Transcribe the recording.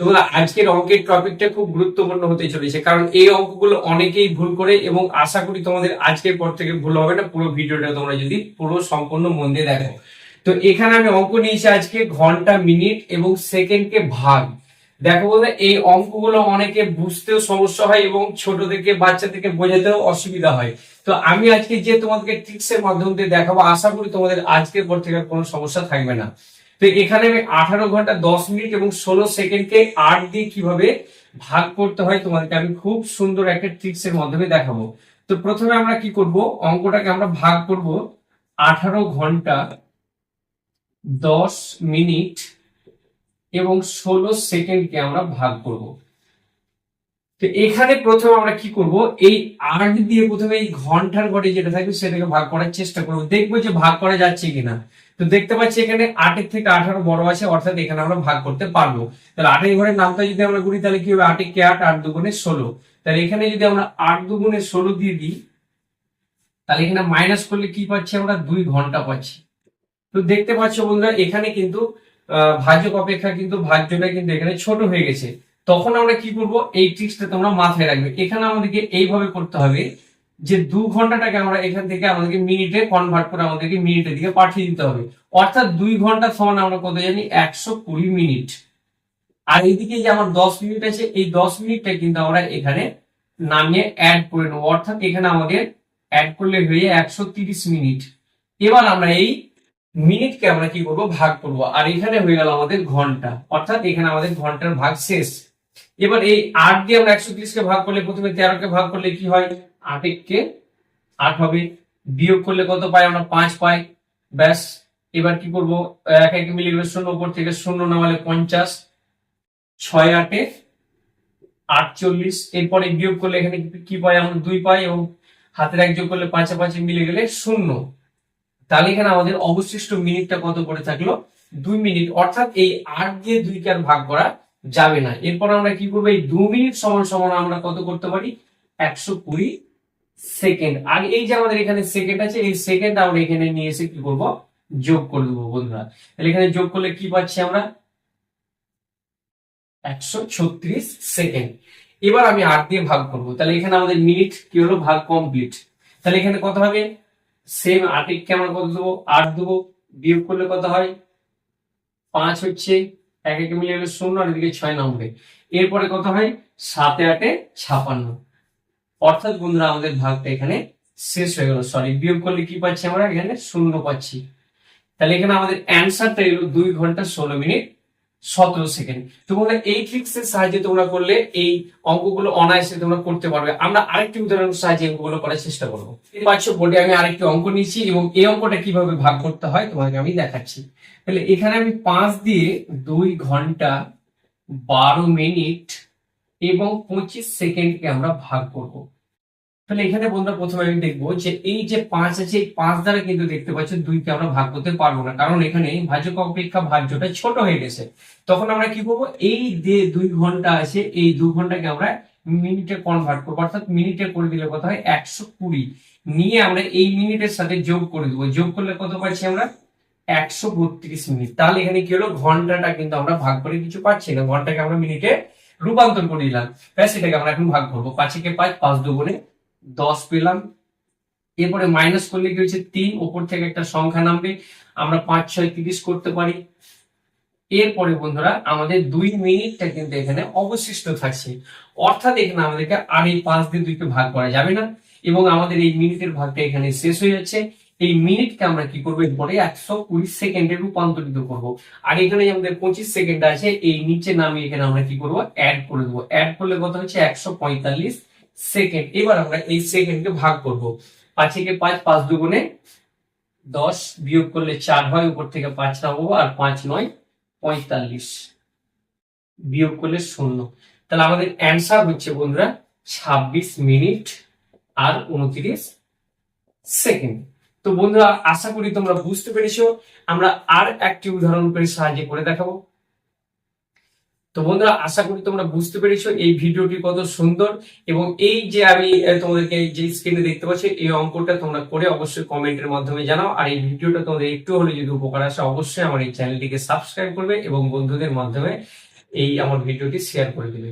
তোমরা আজকের অঙ্কের টপিকটা খুব গুরুত্বপূর্ণ হতে চলেছে, কারণ এই অঙ্কগুলো অনেকেই ভুল করে এবং আশা করি তোমাদের আজকের পর থেকে ভুল হবে না, পুরো ভিডিওটা তোমরা যদি পুরো সম্পূর্ণ মন দিয়ে দেখো। তো এখানে আমি অঙ্ক নিয়েছি আজকে ঘণ্টা, মিনিট এবং সেকেন্ডকে ভাগ। দেখো বলতে এই অঙ্কগুলো অনেকে বুঝতেও সমস্যা হয় এবং ছোট থেকে বাচ্চা থেকে বোঝাতেও অসুবিধা হয়। তো আমি আজকে যে তোমাদেরকে ট্রিক্সের মাধ্যম দিয়ে দেখাবো, আশা করি তোমাদের আজকের পর থেকে কোনো সমস্যা থাকবে না। তো এখানে আমি আঠারো ঘণ্টা দশ মিনিট এবং ষোলো সেকেন্ডকে আট দিয়ে কীভাবে ভাগ করতে হয় তোমাদেরকে আমি খুব সুন্দর একটা ট্রিক্স এর মাধ্যমে দেখাবো। তো প্রথমে আমরা কি করব? অঙ্কটাকে আমরা ভাগ করব। আঠারো ঘণ্টা দশ মিনিট এবং ষোলো সেকেন্ডকে আমরা ভাগ করব। তো এখানে প্রথমে আমরা কি করব? এই আট দিয়ে প্রথমে এই ঘণ্টার ঘরে যেটা থাকবে সেটাকে ভাগ করার চেষ্টা করব। দেখব যে ভাগ করা যাচ্ছে কিনা। তো দেখতে পাচ্ছি এখানে আটের থেকে আঠারো বড় আছে, অর্থাৎ এখানে আমরা ভাগ করতে পারব। তাহলে আটের ঘরের নামটা যদি আমরা করি তাহলে কি হবে? আটে কে আট আট দুগুণে ষোলো। তাহলে এখানে যদি আমরা আট দুগুণে ষোলো দিয়ে দিই, তাহলে এখানে মাইনাস করলে কি পাচ্ছি আমরা? দুই ঘণ্টা পাচ্ছি। তো দেখতে পাচ্ছ বন্ধুরা, এখানে কিন্তু ভাজক অপেক্ষা কিন্তু ভাজ্যটা কিন্তু এখানে ছোট হয়ে গেছে। তখন আমরা কি করব? এই ট্রিক্সটা তোমরা মাথায় রাখবে। এখানে আমাদেরকে এইভাবে করতে হবে যে দু ঘন্টাটাকে আমরা এখান থেকে আমাদেরকে মিনিটে কনভার্ট করে আমাদেরকে মিনিটের দিকে পাঠিয়ে দিতে হবে। অর্থাৎ দুই ঘণ্টা সমান আমরা কত জানি? একশো কুড়ি মিনিট আর এইদিকে যে আমার দশ মিনিট আছে, এই দশ মিনিটটা কিন্তু আমরা এখানে নামিয়ে অ্যাড করে নেব। অর্থাৎ এখানে আমাদের অ্যাড করলে হয়ে একশো তিরিশ মিনিট এবার আমরা এই মিনিটকে আমরা কি করব? ভাগ করব। আর এখানে হয়ে গেল আমাদের ঘণ্টা। অর্থাৎ এখানে আমাদের ঘণ্টার ভাগ শেষ। এবার এই আট দিয়ে আমরা একশো কে ভাগ করলে প্রথমে তেরোকে ভাগ করলে কি হয়? আটেককে আট হবে। বিয়োগ করলে কত পাই? আমরা পাঁচ পাই। ব্যাস, এবার কি করব? এক একে মিলে শূন্য, উপর থেকে শূন্য নামালে পঞ্চাশ। ছয় আটে আটচল্লিশ। এরপরে বিয়োগ করলে এখানে কি- কি পাই? আমরা দুই পাই এবং হাতের এক যোগ করলে পাঁচে পাঁচে মিলে গেলে শূন্য। তাহলে এখানে আমাদের অবশিষ্ট মিনিটটা কত করে থাকল? দুই মিনিট। অর্থাৎ এই আট দিয়ে দুইকে আর ভাগ করা যাবে না। এরপর আমরা কি করব? এই দু মিনিট সমান সমান আমরা কত করতে পারি? একশো কুড়ি সেকেন্ড। আর এই যে আমাদের এখানে সেকেন্ড আছে, এই সেকেন্ড আমরা এখানে নিয়ে এসে কি করব? যোগ করে দেবো বন্ধুরা। তাহলে এখানে যোগ করলে কি পাচ্ছি আমরা? একশো ছত্রিশ সেকেন্ড। এবার আমি আট দিয়ে ভাগ করব। তাহলে এখানে আমাদের মিনিট কি হলো? ভাগ কমপ্লিট। তাহলে এখানে কত হবে? সেম আটেককে আমরা কত দেবো? আট দেবো। বিয়োগ করলে কত হয়? পাঁচ হচ্ছে এক একে মিলে শূন্য আর এদিকে ছয় নম্বরে এরপরে কত হয়? সাতে আটে ছাপান্ন। অর্থাৎ বন্ধুরা, আমাদের ভাগটা এখানে শেষ হয়ে গেল। সরি বিয়োগ করলে কি পাচ্ছি আমরা? এখানে শূন্য পাচ্ছি। তাহলে এখানে আমাদের অ্যান্সারটা এলো দুই ঘণ্টা ষোলো মিনিট। সতেরো সেকেন্ড। তোমরা এই ট্রিক্স এর সাহায্যে তোমরা করলে এই অঙ্কগুলো অনায়াসে তোমরা করতে পারবে। আমরা আরেকটি উদাহরণের সাহায্যে অঙ্কগুলো করার চেষ্টা করব। পাচ্ছ বোর্ডে আমি আরেকটি অঙ্ক নিয়েছি এবং এই অঙ্কটা কীভাবে ভাগ করতে হয় তোমাকে আমি দেখাচ্ছি। তাহলে এখানে আমি পাঁচ দিয়ে দুই ঘণ্টা বারো মিনিট এবং পঁচিশ সেকেন্ডকে আমরা ভাগ করব। তাহলে এখানে বন্ধুরা প্রথমে আমি দেখব যে এই যে পাঁচ আছে, এই পাঁচ দ্বারা কিন্তু দেখতে পাচ্ছ দুইকে আমরা ভাগ করতে পারব না। কারণ এখানে ভাজক অপেক্ষা ভাজ্যটা ছোট হয়ে গেছে। তখন আমরা কি করব? এই যে দুই ঘণ্টা আছে, এই দু ঘন্টাকে আমরা মিনিটে কনভার্ট করব। অর্থাৎ মিনিটে করে দিলে কত হয়? একশো কুড়ি। নিয়ে আমরা এই মিনিটের সাথে যোগ করে দেবো। যোগ করলে কত পাচ্ছি আমরা? একশো বত্রিশ মিনিট। তাহলে এখানে কি হলো? ঘন্টাটা কিন্তু আমরা ভাগ করে কিছু পাচ্ছি না। ঘন্টাকে আমরা মিনিটে রূপান্তর করে দিলাম। ব্যাস, এটাকে আমরা এখন ভাগ করব। পাঁচেকে পাঁচ পাঁচ দুগুণে দশ পেলাম। এরপরে মাইনাস করলে কি হচ্ছে তিন উপর থেকে একটা সংখ্যা নামবে। আমরা পাঁচ, ছয়, তিরিশ করতে পারি। এরপরে বন্ধুরা, আমাদের দুই মিনিটটা কিন্তু এখানে অবশিষ্ট থাকছে। অর্থাৎ এখানে আমাদেরকে আর এই পাঁচ দিয়ে দুইকে ভাগ করা যাবে না। এবং আমাদের এই মিনিটের ভাগটা এখানে শেষ হয়ে যাচ্ছে। এই মিনিটকে আমরা কি করব? এরপরে একশো কুড়ি সেকেন্ডে রূপান্তরিত করব। আর এখানে আমাদের পঁচিশ সেকেন্ড আছে, এই নিচে নামিয়ে এখানে আমরা কি করব? অ্যাড করে দেবো। অ্যাড করলে কত হচ্ছে? একশো পঁয়তাল্লিশ। সেকেন্ড এবার আমরা এই সেকেন্ডকে ভাগ করব। পাঁচেকে পাঁচ পাঁচ দুগুণে দশ বিয়োগ করলে চার হয়, উপর থেকে পাঁচ নামাবো, আর পাঁচ নয়, পঁয়তাল্লিশ বিয়োগ করলে শূন্য। তাহলে আমাদের অ্যান্সার হচ্ছে বন্ধুরা ছাব্বিশ মিনিট আর উনত্রিশ সেকেন্ড তো বন্ধুরা, আশা করি তোমরা বুঝতে পেরেছ। আমরা আর একটি উদাহরণ করে সাহায্য করে দেখাবো। তো বন্ধুরা, আশা করি তোমরা বুঝতে পেরেছ এই ভিডিওটি কত সুন্দর এবং এই যে আমি তোমাদেরকে যে স্ক্রিনে দেখতে পাচ্ছি, এই অঙ্কটা তোমরা করে অবশ্যই কমেন্টের মাধ্যমে জানাও। আর এই ভিডিওটা তোমাদের একটু হলে যদি উপকার আসে, অবশ্যই আমার এই চ্যানেলটিকে সাবস্ক্রাইব করবে এবং বন্ধুদের মাধ্যমে এই আমার ভিডিওটি শেয়ার করে দিবে।